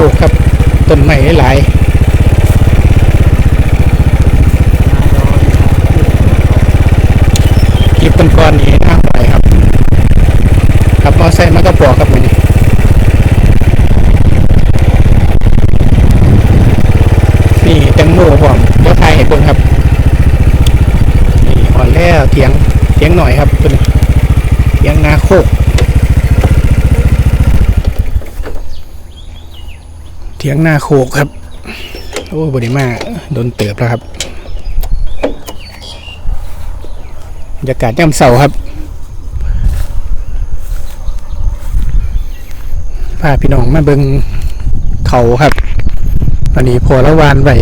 อันนี้หน้าโคกครับต้นไม้หลายคลิปต้นก้อนนี้หน้าไปครับขับมอไซค์มากระปอกครับวันนี้นี่แตงโมผมเดี๋ยวถ่ายให้เบิ่งครับนี่อ่อนแล้วเถียงเถียงหน่อยครับตัวนี้เถียงนาโคก เถียงหน้าโคกครับ โอ้บไดีมาโดนเติบแล้วครับบรรยากาศย่ำเสาครับพาพี่น้องมาเบิงเขาครับอันนี้พอล้วานไว้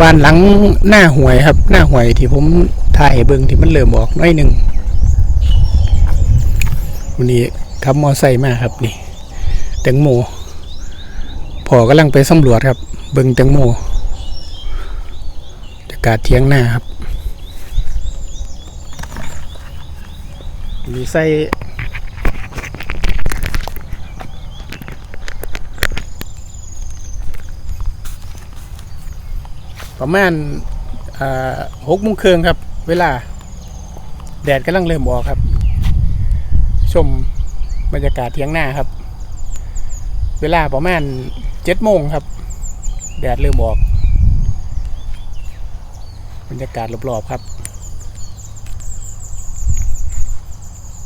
วานหลังหน้าหวยครับ หน้าหวยที่ผมถ่ายเบิงที่มันเริ่มออกน้อยหนึ่งวันนี้ขับมอไซค์มาครับนี่แตงโม พอกำลังไปสำรวจครับ เบิ่งแตงโมอากาศเที่ยงหน้าครับ มีไส้ประมาณหกโมงครึ่งครับ เวลา แดดกำลังเริ่มออกครับ ชมบรรยากาศเที่ยงหน้าครับ เวลาประมาณ เจ็ดโมงครับ แดดเริ่มออก บรรยากาศรอบๆครับ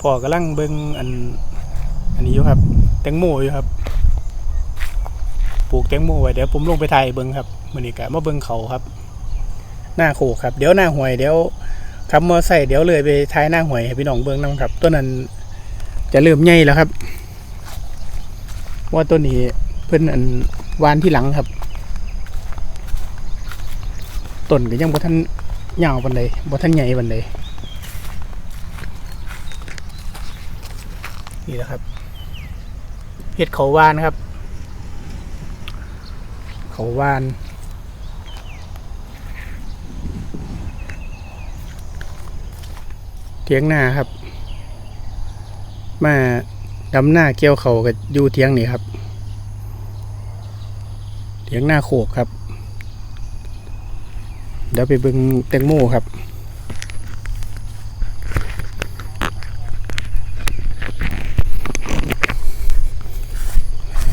พ่อกำลังเบิ้งอัน อันนี้อยู่ครับ แตงโมอยู่ครับ ปลูกแตงโมไว้เดี๋ยวผมลงไปถ่ายเบิ้งครับมือนี้กะมาเบิ้งเขาครับ หน้าโคกครับ เดี๋ยวหน้าหวยเดี๋ยวขับมอไซค์เดี๋ยวเลยไปท้ายหน้าหวยให้พี่น้องเบิ้งนํครับ ต้นนั้นจะเริ่มใหญ่แล้วครับ ว่าต้นนี้ เพิ่นอันวานที่หลังครับต้นก็ยังบ่ทันยาวปานใดบ่ทันใหญ่ปานใดนี่แหละครับเห็ดเขาวานครับ เขาวานเทียงหน้าครับ มาดำหน้าเกี่ยวเขากับอยู่เทียงนี่ครับ เทียงหน้าโขกครับ เดี๋ยวไปเบิ่งแตงโมครับ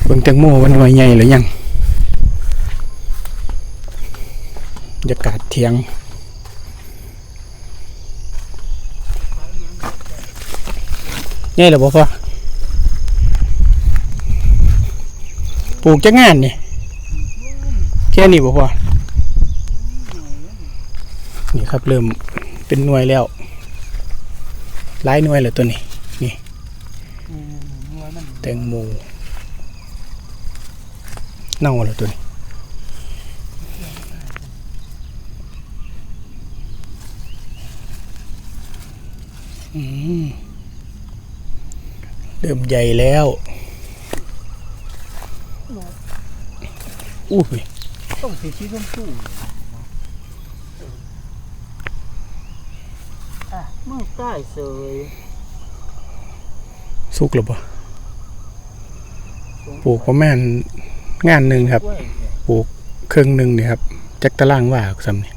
เบิ่งแตงโมวันหน่วยใหญ่หรือยังบรรยากาศเที่ยงง่ายหรือเปล่าพ่อปลูกจะงานนี่ แค่นี้บ่พ่อนี่ครับเริ่มเป็นหน่วยแล้วหลายหน่วยแล้วตัวนี้ นี่แตงโมเน่าแล้วตัวนี้เริ่มใหญ่แล้วอู้ย ต้องสีชีชมพูอะมึงใต้เสยสุกหรือปะปลูกประมาณงานหนึ่งครับกล้วยปลูกครึ่งหนึ่งนี่ครับจักตารางว่าสำนี่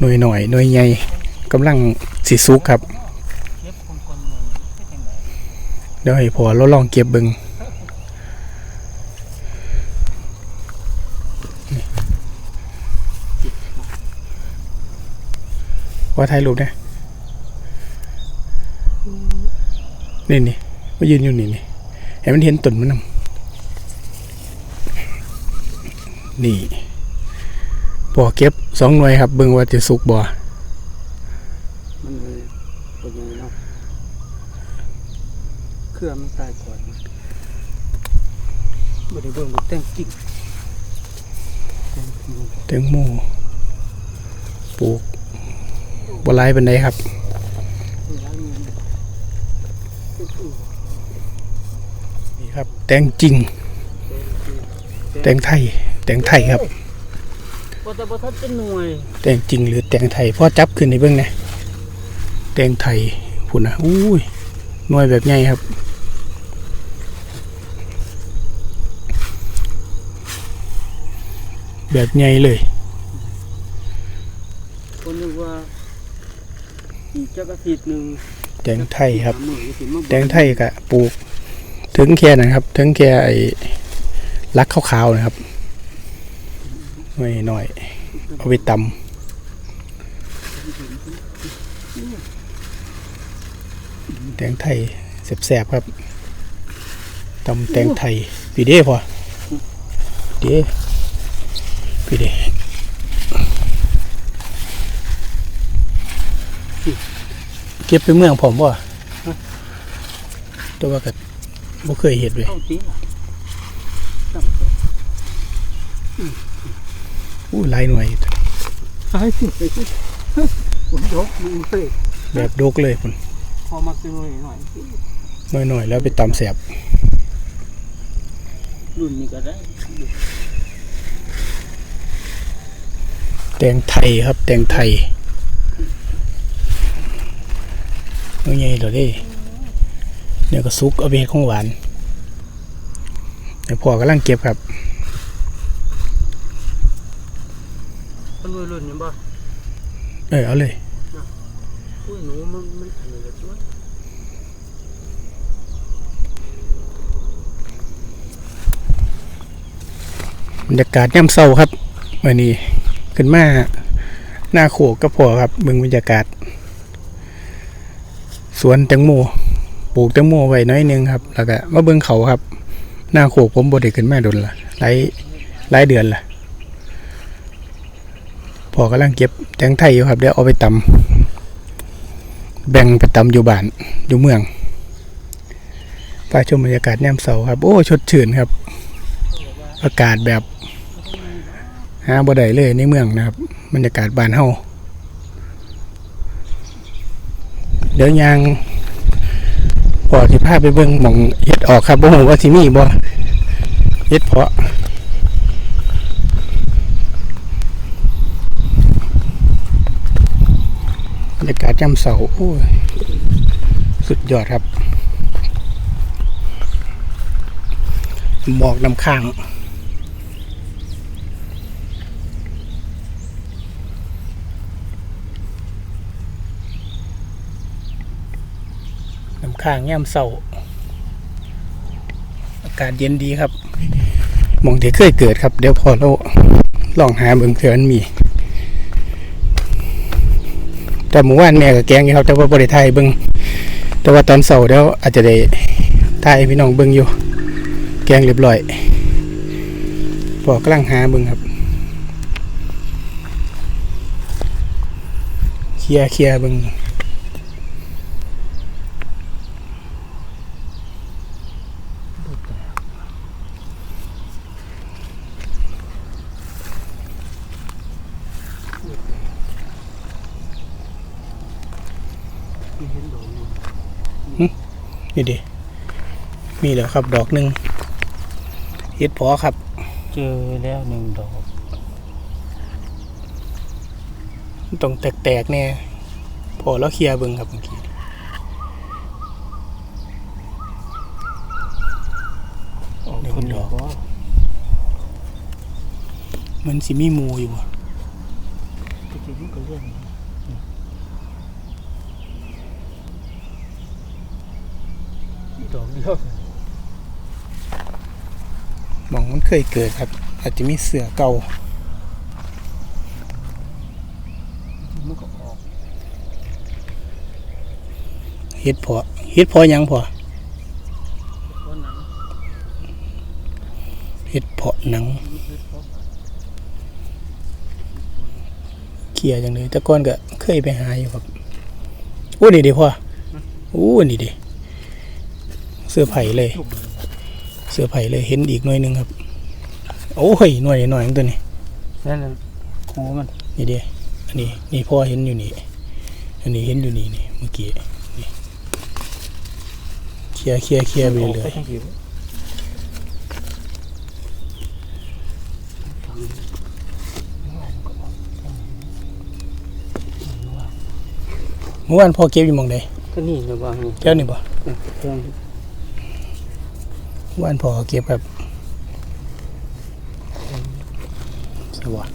หน่วยหน่อยหน่วยใหญ่กำลังสีสุกครับเก็บคนคนหนึ่งเป็นยังไงเดี๋ยวให้พอเราลองเก็บเบิง ว่าถ่ายรูปนะนี่นี่มายืนอยู่นี่นี่ให้มันเห็นต้นมันนำนี่บ่อเก็บสองหน่วยครับเบิ่งว่าจะสุกบ่มันเลยเป็นยังไงเนาะเครื่องมันตายก่อนบริเวณบุกแต่งกิ่งแต่งกิ่งแตงโมปลูก บ่หลายปานใดครับแล้วมีเป็นผู้นี่ครับ แตงจริงเป็นแตตงไทย แตงไทยครับว่าแต่บ่ทันเป็นหน่วย แตงจริงหรือแตงไทยพ่อจับขึ้นในเบื้องนะแตงไทยพุ่นนะอุ้ยหน่วยแบบใหญ่ครับแบบใหญ่เลย คนนึกว่า อีกจักอาทิตย์หนึงแตงไทยครับหามื้อก็สิมาแตงไทยกะปลูก ถึงแค่นั้นครับ ถึงแค่ไอ้ลักขาวๆนะครับไม่น้อยเอาไปตำแตงไทยแสบๆครับตำแตงไทยปีเด้พอเด้ปีเด้ เก็บไปเมืองผมบ่แต่ว่าก็บ่เคยเห็นเลยเข้าจริงอู้หลายหน่วยตายสิไปสิผมยกมือเตะแบบโดกเลยพุ่นพอมาซื้อหน่อยหน่อยสิน้อยๆแล้วไปตำแสบรุ่นนี้ก็ได้ แตงไทยครับ แตงไทย เอาไงเดี๋ยวดิเนี่ยก็ซุกเอาไปเฮ็ดของหวานเดี๋ยวพ่อกำลังเก็บครับมันรุ่นรุ่นนี้บ่เออเอาเลยอุ้ยหนูมันมันอันนี้ก็ช่วยบรรยากาศย่ำเศร้าครับวันนี้ขึ้นมาหน้าโขกก็พอครับเบิ่งบรรยากาศ สวนแตงโมปลูกแตงโมไว้น้อยหนึงครับ แล้วก็มาเบิ่งเขาครับ หน้าโขกผมบ่ได้ขึ้นแมาโดนละหลายหลายเดือนละพอกำลังเก็บแตงไทยอยู่ครับเดี๋ยวเอาไปตำแบ่งไปตำอยู่บ้านอยู่เมืองไปชมบรรยากาศย่ำเศร้าครับ โอ้ชดชื่นครับ อากาศแบบหาบ่ได้เลยในเมืองนะครับ บรรยากาศบ้านเฮา เดี๋ยวยางพอที่พาไปเบิ่งหมองเฮ็ดออกครับบ่ฮู้ว่าสิมีบ่เฮ็ดเพาะบรรยากาศย่ำเสาโอ้ยสุดยอดครับหมอกน้ำข้าง น้างย่ำเศร้าอากาศเย็นดีครับมองที่เคยเกิดครับ เดี๋ยวพอเราลองหาเบิ่งเถื่อนมี แต่หมู่บ้านแม่กับแกงครับ แต่ว่าบริไทยเบิ่งแต่ว่าตอนเสาร์เดี๋ยวอาจจะได้ทายพี่น้องเบิ่งอยู่ แกงเรียบร้อยพอกำลังหาเบิ่งครับเคลียร์เคลียร์เบิ่ง ที่เห็นดอกอยู่ นี่ดิมีแล้วครับ ดอกหนึ่งเฮ็ดพอครับ เจอแล้วหนึ่งดอก ต้องแตกๆแน่พอแล้วเคลียร์เบิ่งครับเมื่อกี้ออกคนดอกบ่มันสิมีหมูอยู่บ่ก็สิมันก็เรื่อง ดอกเดียวหมองมันเคยเกิดครับ อาจจะมีเสือเก่ามันก็ออกเฮ็ดพอเฮ็ดพอยังพอเฮ็ดเพาะหนังเฮ็ดเพราะเคลียร์จังเลยต่ก่อนก็เคยไปหาอยู่ครับโอ้นี่ดิพ่อโอ้นี่ดิ เสื้อไผ่เลย เสื้อไผ่เลยเห็นอีกหน่อยหนึ่งครับ โอ้ยหน่อยหน่อยตัวนี้นั่นโอ้มันนี่เดียอันนี้นี่พ่อเห็นอยู่นี่ อันนี้เห็นอยู่นี่นี่เมื่อกี้เคลียร์เคลียร์เคลียร์ไปเลยเมื่อวานพ่อเก็บอยู่มองใดก็นี่นะบ้างเก้วนี่บ่ เครื่องเมื่อวานพ่อเก็บครับสวัสด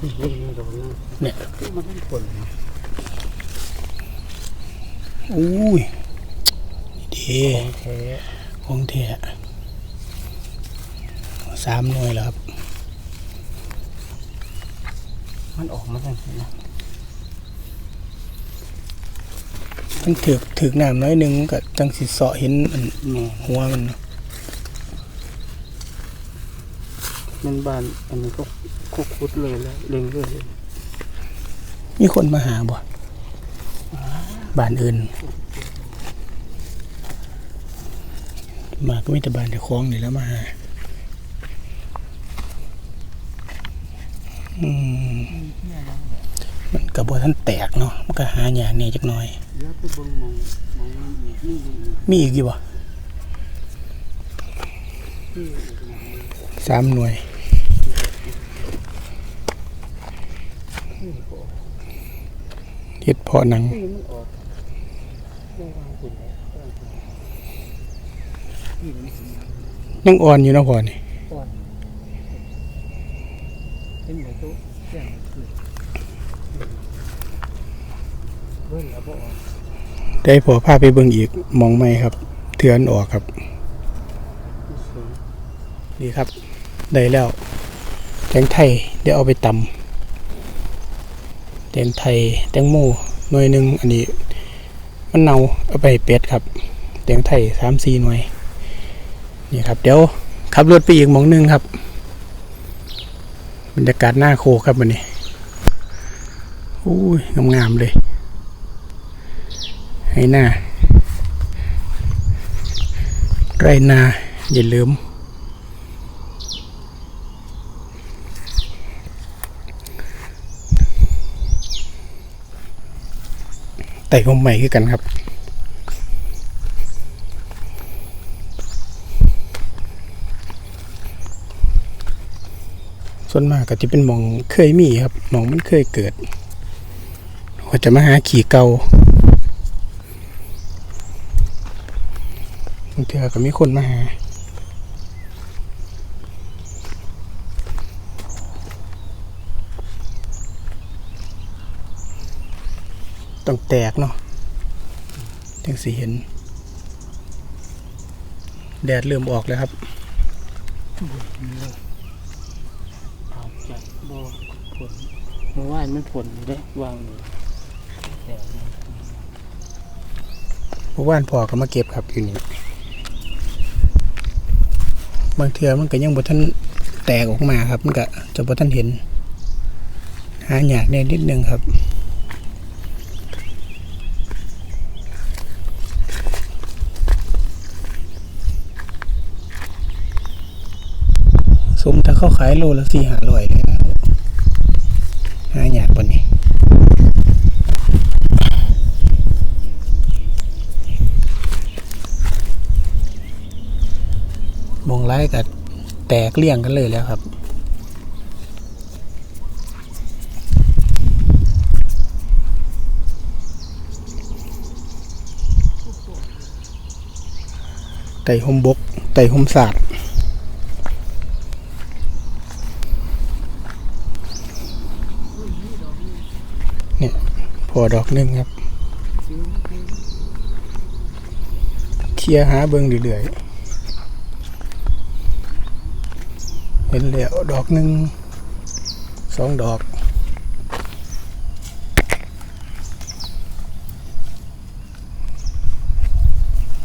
นี่นี่ดอกนึงเนี่ยมันต้องผลนะอุ้ยดีของแท้ของแท้สามหน่วยแล้วครับ มันออกมาได้นะ ทั้งถือกถือกน้ำน้อยหนึงก็จังสิเสาะเห็นอันแม่หัวมันเนาะมันบานอันนี้ก็คุกคุดเลยแล้วเล็งเลยมีคนมาหาบ่บ้านอื่นมาก็มีแต่บ้านแต่คลองนี่แหล้วมาหาอืมมัน กับ่ท่านแตกเนาะมันก็หาอย่างนี้จักหน่อย มีอีกอยู่บ่สามหน่วยนี่ก็เฮ็ดพาะหนังนี่มันออกระวังคุณแล้วนี่มันสิยังอ่อนอยู่นะพ่อนี่ก่อนเป็นไหนตัวแจ้งคือเบิ่งแล้วบ่ออก ได้พอพาไปเบิ่งอีกมองใหม่ครับเถือนออกครับที่สูงดีครับ ได้แล้วแตงไทยเดี๋ยวเอาไปตำแตงไทยแตงโมหน่วยหนึ่งอันนี้ มันเนาเอาไปเป็ดครับแตงไทยสามสี่หน่วย นี่ครับ เดี๋ยวขับรถไปอีกมองหนึ่งครับบรรยากาศหน้าโคครับวันนี้อุ้ยงามๆเลย ให้หน้า ไรนา อย่าลืม ไต่ผมใหม่คือกันครับส่วนมากก็จะเป็นมองเคยมีครับมองมันเคยเกิดก็จะมาหาขี่เกาบาง เทื่อก็มีคนมาหาต้องแตกเนาะถึงสิเห็น แดดเริ่มออกแล้วครับอาจจะบ่ผลเมื่อวานมันผลอยู่ได้วางอยู่แต่มันเมื่อวานพอก็มาเก็บครับอยู่นี่ บางเทือมันก็ยังบ่ทันแตกออกมาครับ มันก็จะบ่ทันเห็น หาอยากเนี่ยนิดนึงครับสมถ้าเขาขายโลละสี่ห้าร้อยแล้วหาอยากปนนี้ มองไล่กับแตกเลี่ยงกันเลยแล้วครับไต่หมบกไต่หมศาสตร์เนี่ยพอดอกหนึ่งครับ เคลียร์หาเบิงเรื่อยๆ ห็นแล้วดอกหนึ่งสองดอก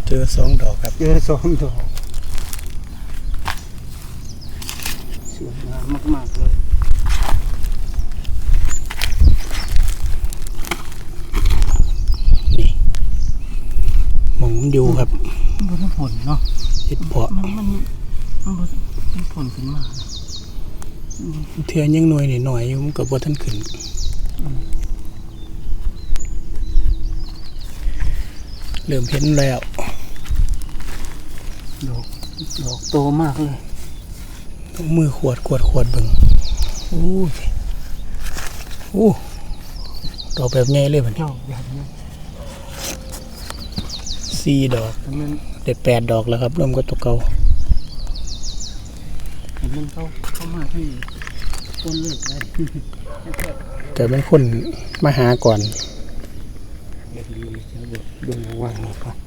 เจอสองดอกครับเจอสองดอกสวยงามมาก ๆ เลยหมองมันอยู่ครับมันบ่ผลเนาะ เห็ดเพาะ มันมันมันบ่มั นขึ้นมาเทือยังหน่วยหน่อยอยู่มันกับว่าท่านขึ้นเริ่มเห็นแล้วดอกดอกโตมากเลยต้องมือขวดขวดขวดบิงอู้ยอู้ดอกแบบใหญ่เลยบันี้เจ้าแบบนี้สี่ดอกเด็ดแปดดอกแล้วครับรวมกับตัวเก่า มันเข้าเข้ามาที่ต้นเลือดได้แต่เป็นคนมาหาก่อนเด็ดดีจะเด็ดดวงว่างหมดก่อน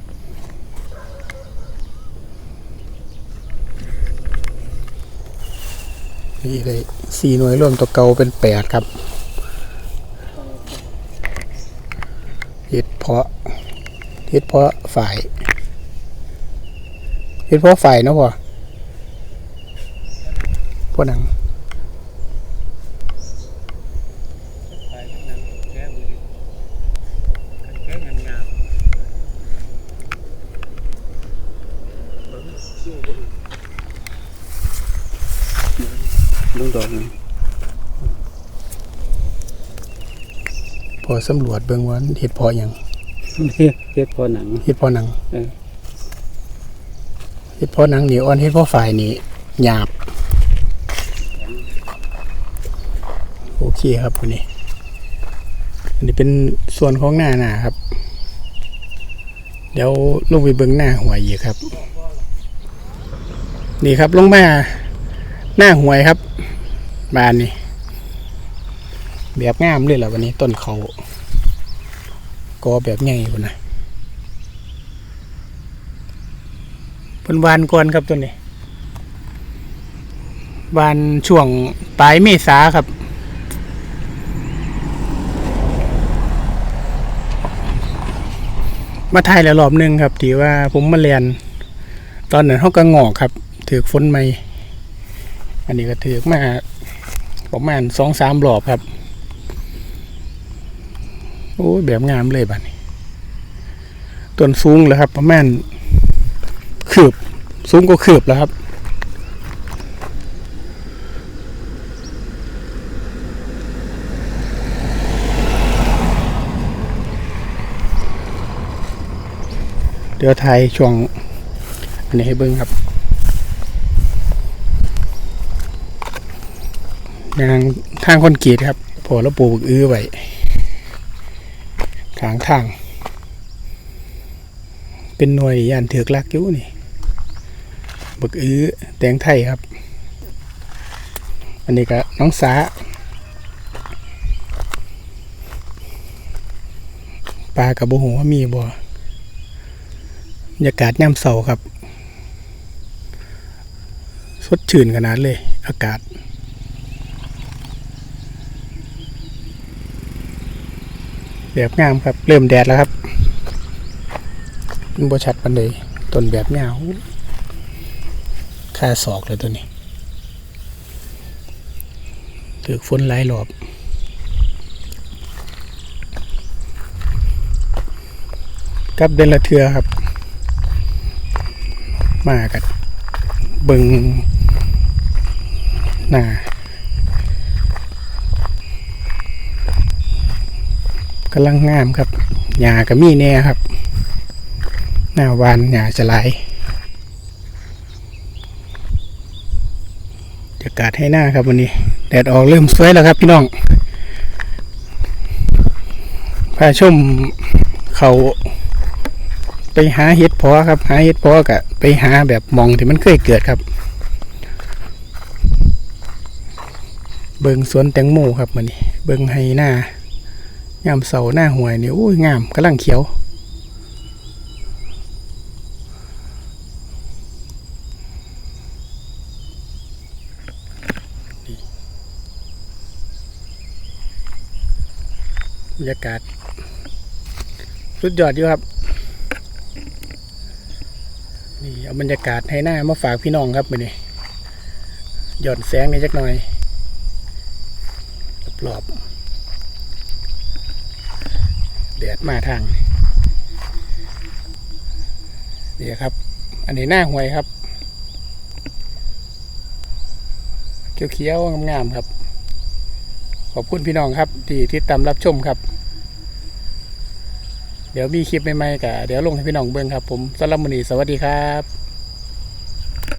นี่เลยสี่หน่วยรวมตัวเก่าเป็นแปดครับเห็ดเพาะเห็ดเพาะฝ่ายเห็ดเพาะฝ่ายเนาะพ่อ พ่อหนังไปนั่งแก้มือแก้งานงามลูกดอกนึงพอสำรวจเบิ่งว่าเห็ดเพาะหยังเฮ็ดพอหนังเห็ดเพาะหนังเออเห็ดเพาะหนังนี่อ่อนเห็ดเพาะฝ่ายนี่หยาบ โอเคครับวันนี้อันนี้เป็นส่วนของหน้าหน้าครับ เดี๋ยวลงไปเบิ้งหน้าหวยอีกครับ นี่ครับลงมาหน้าหวยครับ บานนี่แบบงามเลยล่ะวันนี้ต้นเขากอแบบใหญ่พุ่นนะเพิ่นวานก่อนครับตัวนี้วานช่วงปลายเมษาครับ มาถ่ายแล้วรอบหนึงครับที่ว่าผมมาเรียนตอนนั้นเขาก็งอกครับถือฝนไหม่อันนี้ก็ถือมาประมาณสองสามรอบครับ โอ้ยแบบงามเลยบ้านี้ต้นสูงเลยครับ ประมาณคืบสูงก็คืบแล้วครับ เดี๋ยวไทยช่วง อันนี้ให้เบิ้งครับยางทางคนกรีตครับพอแล้วปลูกอื้อไว้ขางทาง เป็นหน่วยยานเถือกลักอยู่นี่บึกอื้อแตงไทยครับ อันนี้ก็น้องสาปลากระโบหัวมีบ่ บรรยากาศย่ำเสาครับ สดชื่นขนาดเลย อากาศ แบบงามครับ เริ่มแดดแล้วครับเป็นบชัดปันเลยต้นแบบเงาค่าศอกเลยตัวนี้ถือฝนหลายรอบกับเดอนละเทือครับ มากันเบิงหน้ากำลังงามครับหญ้าก็มีแน่ครับ หน้าวานหญ้าจะไหลายบรรยากาศให้หน้าครับวันนี้ แดดออกเริ่มสวยแล้วครับพี่น้องพาชมเขา ไปหาเห็ดพอครับ หาเห็ดพอกะไปหาแบบมองที่มันเคยเกิดครับ เบิงสวนแตงโมครับมันนี่เบิงให้หน้างามเสาหน้าหวยนี่โอ้ยงามกำลังเขียว บรรยากาศ สุดยอดอยู่ครับ นี่เอา บรรยากาศให้หน้ามาฝากพี่น้องครับมือนี้หย่อนแสงนอยจักหน่อยรอบแดดมาทางนี่ครับ อันนี้หน้าหวยครับ เขียวๆงามๆครับ ขอบคุณพี่น้องครับ ที่ติดตามรับชมครับ เดี๋ยวมีคลิปใหม่ๆกับเดี๋ยวลงให้พี่น้องเบิ่งครับ ผมสำหรับมื้อนี้สวัสดีครับ